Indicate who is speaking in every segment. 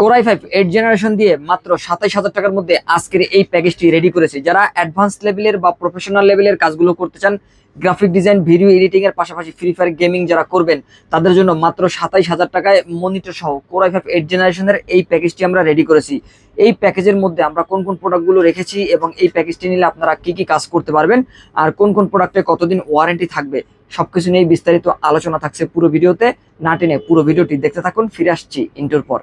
Speaker 1: Core i five eight generation দিয়ে মাত্র সাতাইশ হাজার টাকার মধ্যে আজকের এই প্যাকেজটি রেডি করেছে। যারা অ্যাডভান্স লেভেলের বা প্রফেশনাল লেভেলের কাজগুলো করতে চান গ্রাফিক ডিজাইন ভিডিও এডিটিং এর পাশাপাশি ফ্রি ফায়ার গেমিং যারা করবেন, তাদের জন্য মাত্র সাতাইশ হাজার টাকায় মনিটর সহ কোরাই ফাইভ এইট জেনারেশনের এই প্যাকেজটি আমরা রেডি করেছি। এই প্যাকেজের মধ্যে আমরা কোন কোন প্রোডাক্টগুলো রেখেছি এবং এই প্যাকেজটি নিলে আপনারা কি কি কাজ করতে পারবেন, আর কোন কোন প্রোডাক্টে কতদিন ওয়ারেন্টি থাকবে সবকিছু নিয়ে বিস্তারিত আলোচনা থাকছে পুরো ভিডিওতে। না টেনে পুরো ভিডিওটি দেখতে থাকুন, ফিরে আসছি ইন্টোর পর।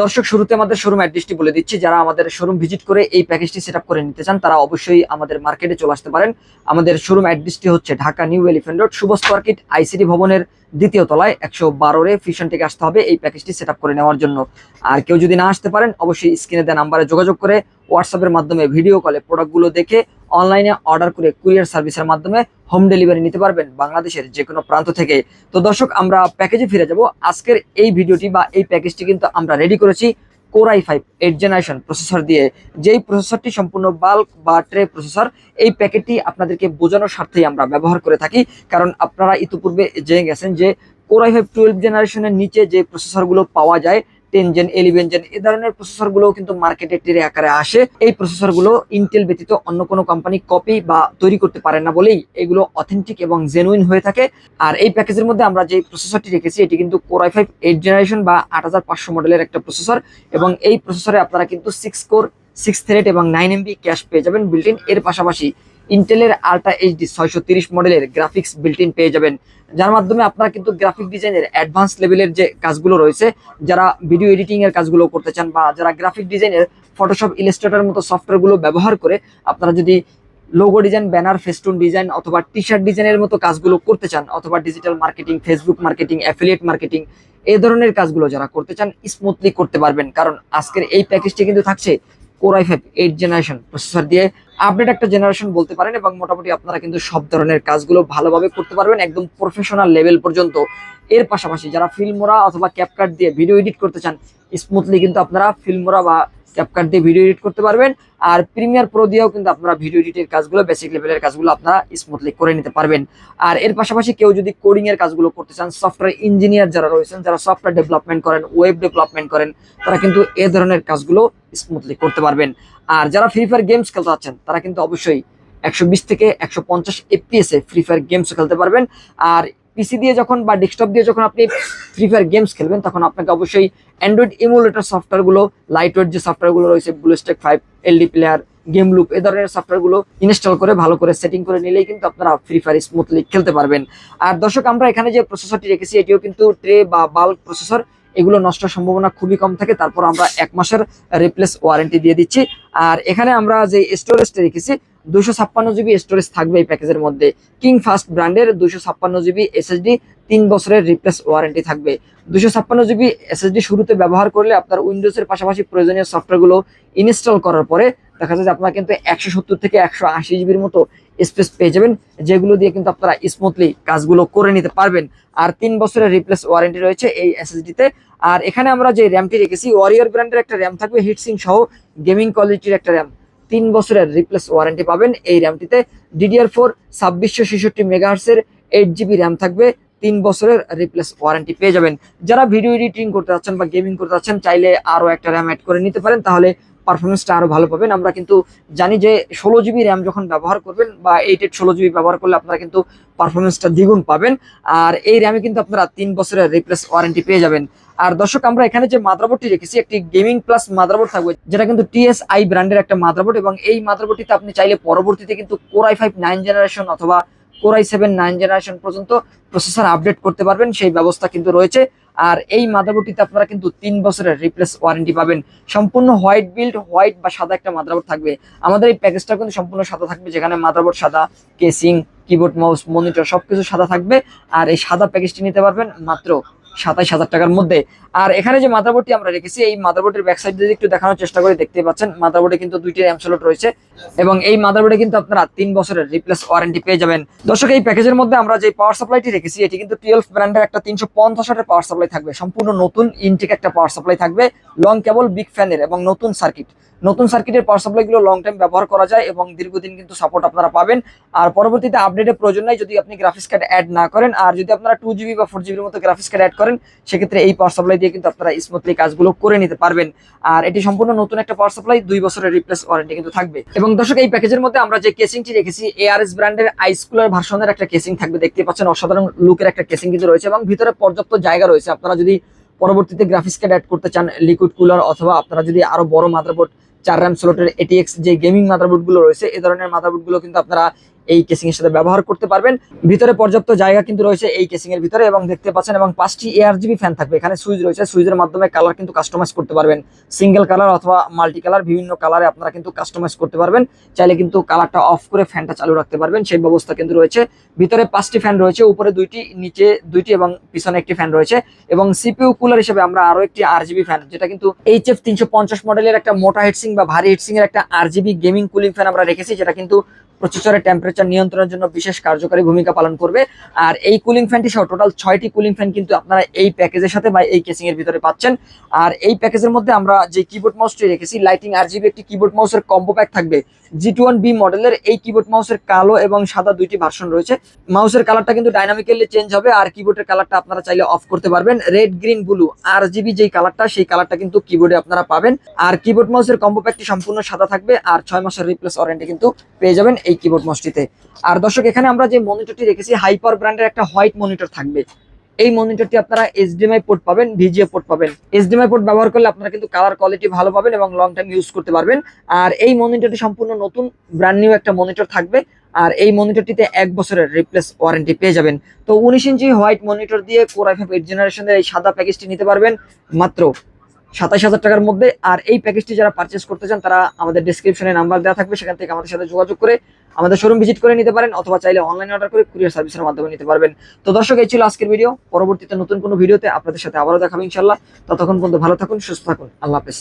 Speaker 1: দর্শক শুরুতে আমাদের শোরুম অ্যাড্রেসটি বলে দিচ্ছি। যারা আমাদের শোরুম ভিজিট করে এই প্যাকেজটি সেট করে নিতে চান, তারা অবশ্যই আমাদের মার্কেটে চলে আসতে পারেন। আমাদের শোরুম অ্যাড্রেসটি হচ্ছে Dhaka new elephant road Shuvo market ICD ভবনের দ্বিতীয় তলায় একশো বারোরে ফিশন থেকে আসতে হবে এই প্যাকেজটি সেট করে নেওয়ার জন্য। আর কেউ যদি না আসতে পারেন, অবশ্যই স্ক্রিনে দেওয়া নাম্বারে যোগাযোগ করে হোয়াটসঅ্যাপের মাধ্যমে ভিডিও কলে প্রোডাক্টগুলো দেখে অনলাইনে অর্ডার করে কুরিয়ার সার্ভিসের মাধ্যমে হোম ডেলিভারি নিতে পারবেন বাংলাদেশের যে কোনো প্রান্ত থেকে। তো দর্শক, আমরা প্যাকেজে ফিরে যাব। আজকের এই ভিডিওটি বা এই প্যাকেজটি কিন্তু আমরা রেডি করেছি। Core i five eight generation processor দিয়ে যেই প্রসেসরটি সম্পূর্ণ বাল্ক বা ট্রে প্রসেসর এই প্যাকেটটি আপনাদেরকে বোঝানোর স্বার্থেই আমরা ব্যবহার করে থাকি। কারণ আপনারা ইতিপূর্বে জেনে গেছেন যে কোরাই ফাইভ টুয়েলভ জেনারেশনের নিচে যে প্রসেসরগুলো পাওয়া যায় টেন জেন ইলেভেন জেন এ ধরনের প্রসেসরগুলো কিন্তু মার্কেটে টেরে আকারে আসে। এই প্রসেসরগুলো ইন্টেল ব্যতীত অন্য কোনো কোম্পানি কপি বা তৈরি করতে পারে না বলেই এগুলো অথেন্টিক এবং জেনুইন হয়ে থাকে। আর এই প্যাকেজের মধ্যে আমরা যে প্রসেসরটি রেখেছি, এটি কিন্তু কোরাই ফাইভ এইট জেনারেশন বা আট হাজার পাঁচশো মডেলের একটা প্রসেসর এবং এই প্রসেসরে আপনারা কিন্তু সিক্স কোর সিক্স থ্রেড এবং নাইন এমবি ক্যাশ পেয়ে যাবেন ইন এর পাশাপাশি ইন্টেলের আলট্রা এইচডি ছয়শো তিরিশ মডেলের গ্রাফিক্স বিল্ট ইন পেয়ে যাবেন। যার মাধ্যমে আপনারা কিন্তু গ্রাফিক ডিজাইনের অ্যাডভান্স লেভেলের যে কাজগুলো রয়েছে, যারা ভিডিও এডিটিং এর কাজগুলো করতে চান বা যারা গ্রাফিক ডিজাইনের ফটোশপ ইলাস্ট্রেটর মতো সফটওয়্যারগুলো ব্যবহার করে আপনারা যদি logo design banner festoon design অথবা টি শার্ট ডিজাইনের মতো কাজগুলো করতে চান, অথবা digital marketing Facebook marketing affiliate marketing এই ধরনের কাজগুলো যারা করতে চান স্মুথলি করতে পারবেন। কারণ আজকের এই প্যাকেজটি কিন্তু থাকছে core i five eight generation processor দিয়ে আপডেট একটা জেনারেশন বলতে পারেন এবং মোটামুটি আপনারা কিন্তু সব ধরনের কাজগুলো ভালোভাবে করতে পারবেন একদম প্রফেশনাল লেভেল পর্যন্ত। এর পাশাপাশি যারা ফিল্মোরা অথবা ক্যাপকাট দিয়ে ভিডিও এডিট করতে চান স্মুথলি কিন্তু আপনারা ফিল্মোরা বা ক্যাপকাট দিয়ে ভিডিও এডিট করতে পারবেন। আর প্রিমিয়ার প্রো দিয়েও কিন্তু আপনারা ভিডিও এডিটের কাজগুলো বেসিক লেভেলের কাজগুলো আপনারা স্মুথলি করে নিতে পারবেন। আর এর পাশাপাশি কেউ যদি কোডিং এর কাজগুলো করতে চান সফটওয়্যার ইঞ্জিনিয়ার যারা রয়েছেন, যারা সফটওয়্যার ডেভেলপমেন্ট করেন ওয়েব ডেভেলপমেন্ট করেন, তারা কিন্তু এ ধরনের কাজগুলো স্মুথলি করতে পারবেন। আর যারা ফ্রি ফায়ার গেমস খেলতে চাচ্ছেন, তারা কিন্তু অবশ্যই একশো বিশ থেকে একশো পঞ্চাশ এফপিএস ফ্রি ফায়ার গেমস খেলতে পারবেন। আর পিসি দিয়ে যখন বা ডেস্কটপ দিয়ে যখন আপনি ফ্রি ফায়ার গেমস খেলবেন, তখন আপনাকে অবশ্যই অ্যান্ড্রয়েড ইমুলেটর সফটওয়্যারগুলো লাইট ওয়েট যে সফটওয়্যারগুলো রয়েছে Bluestack five LD player game loop এ ধরনের সফটওয়্যারগুলো ইনস্টল করে, ভালো করে সেটিং করে নিলেই কিন্তু আপনারা ফ্রি ফায়ার স্মুথলি খেলতে পারবেন। আর দর্শক, আমরা এখানে যে প্রসেসরটি রেখেছি, এটিও কিন্তু ট্রে বা বাল্ক প্রসেসর এগুলো নষ্ট সম্ভাবনা খুবই কম থাকে। তারপর আমরা এক মাসের রিপ্লেস ওয়ারেন্টি দিয়ে দিচ্ছি। আর এখানে আমরা যে স্টোরেজটা রেখেছি দুশো ছাপ্পান্ন জিবি স্টোরেজ থাকবে এই প্যাকেজের মধ্যে। কিং ফাস্ট ব্র্যান্ডের দুশো ছাপ্পান্ন জিবি এসএসডি তিন বছরের রিপ্লেস ওয়ারেন্টি থাকবে। দুশো ছাপ্পান্ন জিবি এসএসডি শুরুতে ব্যবহার করলে আপনার উইন্ডোজের পাশাপাশি প্রয়োজনীয় সফটওয়্যারগুলো ইনস্টল করার পরে দেখা যায় যে আপনারা কিন্তু একশো সত্তর থেকে একশো আশি জিবির মতো স্পেস পেয়ে যাবেন, যেগুলো দিয়ে কিন্তু আপনারা স্মুথলি কাজগুলো করে নিতে পারবেন। আর তিন বছরের রিপ্লেস ওয়ারেন্টি রয়েছে এই এসএসডিতে আর এখানে আমরা যে র্যামটি রেখেছি ওয়ারিয়র ব্র্যান্ডের একটা র্যাম থাকবে হিটসিং সহ গেমিং কোয়ালিটির একটা র্যাম তিন বছরের রিপ্লেস ওয়ারেন্টি পাবেন। এই র্যামটিতে ডিডিআর ফোর ছাব্বিশশো ছেষট্টি মেগাহার্সের এইট জিবি র্যাম থাকবে। তিন বছরের রিপ্লেস ওয়ারেন্টি পেয়ে যাবেন। যারা ভিডিও এডিটিং করতে চাচ্ছেন বা গেমিং করতে চাচ্ছেন, চাইলে আরও একটা র্যাম অ্যাড করে নিতে পারেন। তাহলে পারফরমেন্সটা আরও ভালো পাবেন। আমরা কিন্তু জানি যে ষোলো জিবি র্যাম যখন ব্যবহার করবেন বা এইট এইট ষোলো জিবি ব্যবহার করলে আপনারা কিন্তু পারফরমেন্সটা দ্বিগুণ পাবেন। আর এই র্যামে কিন্তু আপনারা তিন বছরের রিপ্লেস ওয়ারেন্টি পেয়ে যাবেন। আর দর্শক, আমরা এখানে যে মাদারবোর্ডটি রেখেছি, একটি গেমিং প্লাস মাদারবোর্ড থাকবে, যেটা কিন্তু টিএসআই ব্র্যান্ডের একটা মাদারবোর্ড এবং এই মাদারবোর্ডটিতে আপনি চাইলে পরবর্তীতে কিন্তু core i five nine generation অথবা core i seven nine generation পর্যন্ত প্রসেসর আপডেট করতে পারবেন, সেই ব্যবস্থা কিন্তু রয়েছে। আর এই মাদারবোর্ডটিতে আপনারা কিন্তু তিন বছরের রিপ্লেস ওয়ারেন্টি পাবেন। সম্পূর্ণ হোয়াইট বিল্ড, হোয়াইট বা সাদা একটা মাদারবোর্ড থাকবে। আমাদের এই প্যাকেজটা কিন্তু সম্পূর্ণ সাদা থাকবে, যেখানে মাদারবোর্ড সাদা, কেসিং, কিবোর্ড, মাউস, মনিটর সবকিছু সাদা থাকবে। আর এই সাদা প্যাকেজটি নিতে পারবেন মাত্র সাতাইশ হাজার টাকার মধ্যে। আর এখানে যে মাদারবোর্ডটি আমরা রেখেছি, এই মাদারবোর্ডের ব্যাক সাইড যদি একটু দেখানোর চেষ্টা করে দেখতে পাচ্ছেন। মাদারবোর্ডে কিন্তু দুইটি র্যাম রয়েছে এবং এই মাদারবোর্ডে কিন্তু আপনারা তিন বছরের রিপ্লেস ওয়ারেন্টি পেয়ে যাবেন। দর্শক, এই প্যাকেজের মধ্যে আমরা যে পাওয়ার সাপ্লাইটি রেখেছি, এটি কিন্তু টুয়েলভ ব্র্যান্ডের একটা তিনশো পঞ্চাশ পাওয়ার সাপ্লাই থাকবে। সম্পূর্ণ নতুন ইনটেক একটা পাওয়ার সাপ্লাই থাকবে। লং কেবল বিগ ফ্যানের এবং নতুন সার্কিট নতুন সার্কিটের পাওয়ার সাপ্লাইগুলো লং টাইম ব্যবহার করা যায় এবং দীর্ঘদিন কিন্তু সাপোর্ট আপনারা পাবেন। আর পরবর্তীতে আপডেটের প্রয়োজন নাই, যদি আপনি গ্রাফিক্স কার্ড অ্যাড না করেন, আর যদি আপনারা টু জিবি বা ফোর জিবির মতো গ্রাফিক্স কার্ড অ্যাড করেন, সেক্ষেত্রে এই পাওয়ার সাপ্লাই দিয়ে কিন্তু আপনারা স্মুথলি কাজগুলো করে নিতে পারবেন। আর এটি সম্পূর্ণ নতুন একটা পাওয়ার সাপ্লাই দুই বছরের রিপ্লেস ওয়ারেন্টি কিন্তু থাকবে। এবং দর্শক, এই প্যাকেজের মধ্যে আমরা যে কেসিংটি রেখেছি এআরএস ব্র্যান্ডের আইসকুলার ভার্সনের একটা কেসিং থাকবে, দেখতে পাচ্ছেন অসাধারণ লুকের একটা কেসিং কিন্তু রয়েছে এবং ভিতরে পর্যাপ্ত জায়গা রয়েছে। আপনারা যদি পরবর্তীতে গ্রাফিক্স কার্ড অ্যাড করতে চান লিকুইড কুলার অথবা আপনারা যদি আরও বড় মাদারবোর্ড চার র্যাম স্লটের এটিএক্স যে গেমিং মাদারবোর্ডগুলো রয়েছে, এ ধরনের মাদারবোর্ডগুলো কিন্তু আপনারা এই কেসিং এর সাথে ব্যবহার করতে পারবেন। ভিতরে পর্যাপ্ত জায়গা কিন্তু রয়েছে এই কেসিং এর ভিতরে এবং দেখতে পাচ্ছেন এবং পাঁচটি এআর জিবি ফ্যান থাকবে। এখানে সুইচ রয়েছে। সুইচের মাধ্যমে কালার কিন্তু কাস্টমাইজ করতে পারবেন। সিঙ্গেল কালার অথবা মাল্টি কালার বিভিন্ন কালারে আপনারা কিন্তু কাস্টমাইজ করতে পারবেন। চাইলে কিন্তু কালারটা অফ করে ফ্যানটা চালু রাখতে পারবেন। সেই ব্যবস্থা কিন্তু রয়েছে। ভিতরে পাঁচটি ফ্যান রয়েছে। উপরে দুইটি, নিচে দুইটি এবং পিছনে একটি ফ্যান রয়েছে এবং সিপিউ কুলার হিসেবে আমরা আরও একটি আর জিবি ফ্যান যেটা কিন্তু এইচ এফ তিনশো পঞ্চাশ মডেলের একটা মোটা হিটসিং বা ভারী হিটসিং এর একটা R GB gaming cooling fan আমরা রেখেছি, যেটা কিন্তু প্রসেসরের টেম্পারেচার নিয়ন্ত্রণের জন্য বিশেষ কার্যকারী ভূমিকা পালন করবে। আর এই কুলিং ফ্যানটি সহ টোটাল ছয়টি কুলিং ফ্যান কিন্তু আপনারা এই প্যাকেজের সাথে বা এই কেসিং এর ভিতরে পাচ্ছেন। আর এই প্যাকেজের মধ্যে আমরা যে কিবোর্ড মাউসটি রেখেছি লাইটিং আর জিবি একটি কিবোর্ড মাউসের কম্বো প্যাক থাকবে। জি টু ওয়ান বি মডেলের এই কিবোর্ড মাউসের কালো এবং সাদা দুইটি ভার্সন রয়েছে। মাউসের কালারটা কিন্তু ডাইনামিক্যালি চেঞ্জ হবে আর কিবোর্ডের কালারটা আপনারা চাইলে অফ করতে পারবেন। Red green blue R GB যেই কালারটা সেই কালারটা কিন্তু কিবোর্ডে আপনারা পাবেন। আর কিবোর্ড মাউসের কম্বো প্যাকটি সম্পূর্ণ সাদা থাকবে আর ছয় মাসের রিপ্লেস ওয়ারেন্টি কিন্তু পেয়ে যাবেন এই কিবোর্ড মাউসটিতে আর দর্শক, এখানে আমরা যে মনিটরটি রেখেছি হাইপার ব্র্যান্ডের একটা হোয়াইট মনিটর থাকবে। এই মনিটরটি আপনারা এইচডিএমআই পোর্ট পাবেন ভিজিএ পোর্ট পাবেন। এইচডিএমআই পোর্ট ব্যবহার করলে আপনারা কিন্তু কালার কোয়ালিটি ভালো পাবেন এবং লং টাইম ইউজ করতে পারবেন। আর এই মনিটরটি সম্পূর্ণ নতুন ব্র্যান্ড নিউ একটা মনিটর থাকবে। আর এই মনিটরটিতে এক বছরের রিপ্লেস ওয়ারেন্টি পেয়ে যাবেন। তো উনিশ ইঞ্চি হোয়াইট মনিটর দিয়ে কোরাই ফাইভ এইট জেনারেশনের এই সাদা প্যাকেজটি নিতে পারবেন মাত্র সাতাশ হাজার টাকার মধ্যে। আর এই প্যাকেজটি যারা পারচেস করতে চান, তারা আমাদের ডিসক্রিপশনে নাম্বার দেওয়া থাকবে। সেখান থেকে আমাদের সাথে যোগাযোগ করে আমাদের শোরুম ভিজিট করে নিতে পারেন অথবা চাইলে অনলাইন অর্ডার করে কুরিয়ার সার্ভিসের মাধ্যমে নিতে পারবেন। তো দর্শক, এই ছিল আজকের ভিডিও পরবর্তীতে নতুন কোনো ভিডিওতে আপনাদের সাথে আবারও দেখাবো ইনশাল্লাহ ততক্ষণ পর্যন্ত ভালো থাকুন, সুস্থ থাকুন। আল্লাহ হাফেজ।